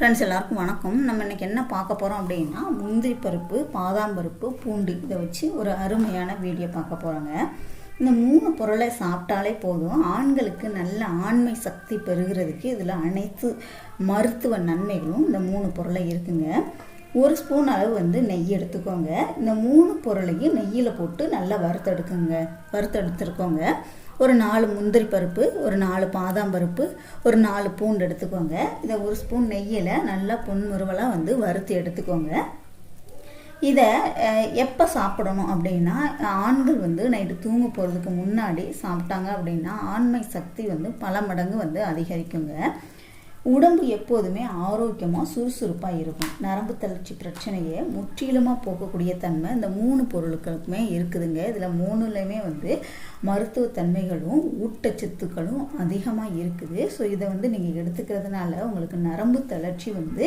Friends எல்லாருக்கும் வணக்கம். நம்ம இன்றைக்கி என்ன பார்க்க போகிறோம் அப்படின்னா முந்திரி பருப்பு பாதாம் பருப்பு பூண்டு இதை வச்சு ஒரு அருமையான வீடியோ பார்க்க போகிறோங்க இந்த மூணு பொருளை சாப்பிட்டாலே போதும். ஆண்களுக்கு நல்ல ஆண்மை சக்தி பெறுகிறதுக்கு இதில் அனைத்து மருத்துவ நன்மைகளும் இந்த மூணு பொருளை இருக்குங்க. ஒரு ஸ்பூன் அளவு வந்து நெய் எடுத்துக்கோங்க. இந்த மூணு பொருளையும் நெய்யில் போட்டு நல்லா வறுத்தெடுக்குங்க. வறுத்தெடுத்துருக்கோங்க. ஒரு நாலு முந்திரி பருப்பு ஒரு நாலு பாதாம் பருப்பு ஒரு நாலு பூண்டு எடுத்துக்கோங்க. இதை ஒரு ஸ்பூன் நெய்யில் நல்லா பொன்முருவலாக வந்து வறுத்து எடுத்துக்கோங்க. இதை எப்போ சாப்பிடணும் அப்படின்னா ஆண்கள் வந்து நைட்டு தூங்க போகிறதுக்கு முன்னாடி சாப்பிட்டாங்க அப்படின்னா ஆண்மை சக்தி வந்து பல மடங்கு வந்து அதிகரிக்குங்க. உடம்பு எப்போதுமே ஆரோக்கியமாக சுறுசுறுப்பாக இருக்கும். நரம்பு தளர்ச்சி பிரச்சனையை முற்றிலுமாக போக்கக்கூடிய தன்மை இந்த மூணு பொருட்களுக்குமே இருக்குதுங்க. இதில் மூணுலையுமே வந்து மருத்துவ தன்மைகளும் ஊட்டச்சத்துக்களும் அதிகமாக இருக்குது. ஸோ இதை வந்து நீங்கள் எடுத்துக்கிறதுனால உங்களுக்கு நரம்பு தளர்ச்சி வந்து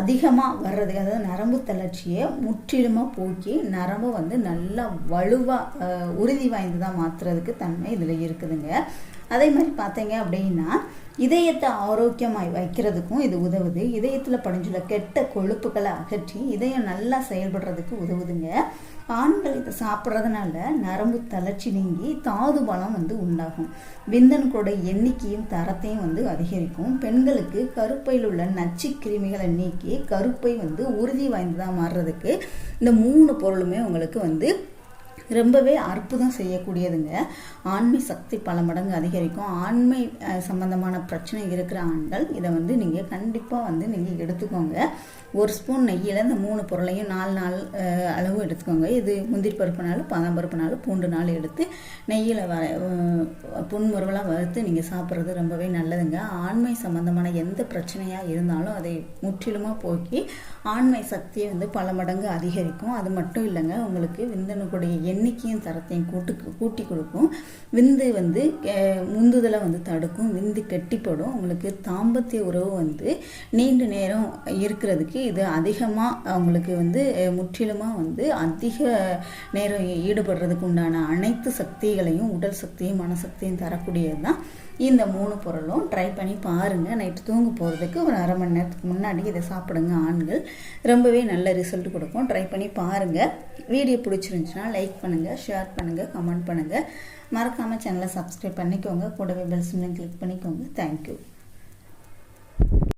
அதிகமாக வர்றதுக்கு அதாவது நரம்பு தளர்ச்சியை முற்றிலுமாக போக்கி நரம்பை வந்து நல்லா வலுவாக உறுதி வாய்ந்து தான் மாற்றுறதுக்கு தன்மை இதில் இருக்குதுங்க. அதே மாதிரி பார்த்தீங்க அப்படின்னா இதயத்தை ஆரோக்கியமாய் வைக்கிறதுக்கும் இது உதவுது. இதயத்தில் படிஞ்சுள்ள கெட்ட கொழுப்புகளை அகற்றி இதயம் நல்லா செயல்படுறதுக்கு உதவுதுங்க. ஆண்கள் இதை சாப்பிட்றதுனால நரம்பு தளர்ச்சி நீங்கி தாது பலம் வந்து உண்டாகும். விந்தணுக்களோட எண்ணிக்கையும் தரத்தையும் வந்து அதிகரிக்கும். பெண்களுக்கு கருப்பையில் உள்ள நச்சு கிருமிகளை நீக்கி கருப்பை வந்து உறுதி வாய்ந்ததாக மாறுறதுக்கு இந்த மூணு பொருளுமே உங்களுக்கு வந்து ரொம்பவே அற்புதம் செய்யக்கூடியதுங்க. ஆண்மை சக்தி பல மடங்கு அதிகரிக்கும். ஆண்மை சம்பந்தமான பிரச்சனை இருக்கிற ஆண்கள் இதை வந்து நீங்கள் கண்டிப்பாக வந்து நீங்கள் எடுத்துக்கோங்க. ஒரு ஸ்பூன் நெய்யில் இந்த மூணு பொருளையும் நாலு நாள் அளவு எடுத்துக்கோங்க. இது முந்திரி பருப்புனாலும் பாதாம் பருப்புனாலும் பூண்டு நாள் எடுத்து நெய்யில் வர புன்முறுவலாக வறுத்து நீங்கள் சாப்பிட்றது ரொம்பவே நல்லதுங்க. ஆண்மை சம்பந்தமான எந்த பிரச்சனையாக இருந்தாலும் அதை முற்றிலுமாக போக்கி ஆண்மை சக்தியை வந்து பல மடங்கு அதிகரிக்கும். அது மட்டும் இல்லைங்க உங்களுக்கு விந்தணுக்குடைய எண்ணிக்கையும் தரத்தையும் கூட்டு கூட்டி கொடுக்கும். விந்து வந்து முந்துதலை வந்து தடுக்கும். விந்து கெட்டிப்படும். உங்களுக்கு தாம்பத்திய உறவு வந்து நீண்ட நேரம் இருக்கிறதுக்கு இது அதிகமாக அவங்களுக்கு வந்து முற்றிலுமாக வந்து அதிக நேரம் ஈடுபடுறதுக்கு உண்டான அனைத்து சக்திகளையும் உடல் சக்தியும் மனசக்தியும் தரக்கூடியது தான் இந்த மூணு பொருளும். ட்ரை பண்ணி பாருங்கள் நைட்டு தூங்க போகிறதுக்கு ஒரு அரை மணி நேரத்துக்கு முன்னாடி இதை சாப்பிடுங்க ஆண்கள். ரொம்பவே நல்ல ரிசல்ட் கொடுக்கும். ட்ரை பண்ணி பாருங்கள் வீடியோ பிடிச்சிருந்துச்சுன்னா லைக் பண்ணுங்கள் ஷேர் பண்ணுங்கள் கமெண்ட் பண்ணுங்கள் மறக்காமல் சேனலை சப்ஸ்கிரைப் பண்ணிக்கோங்க. கூடவே பெல் சிம்லையும் கிளிக் பண்ணிக்கோங்க. Thank you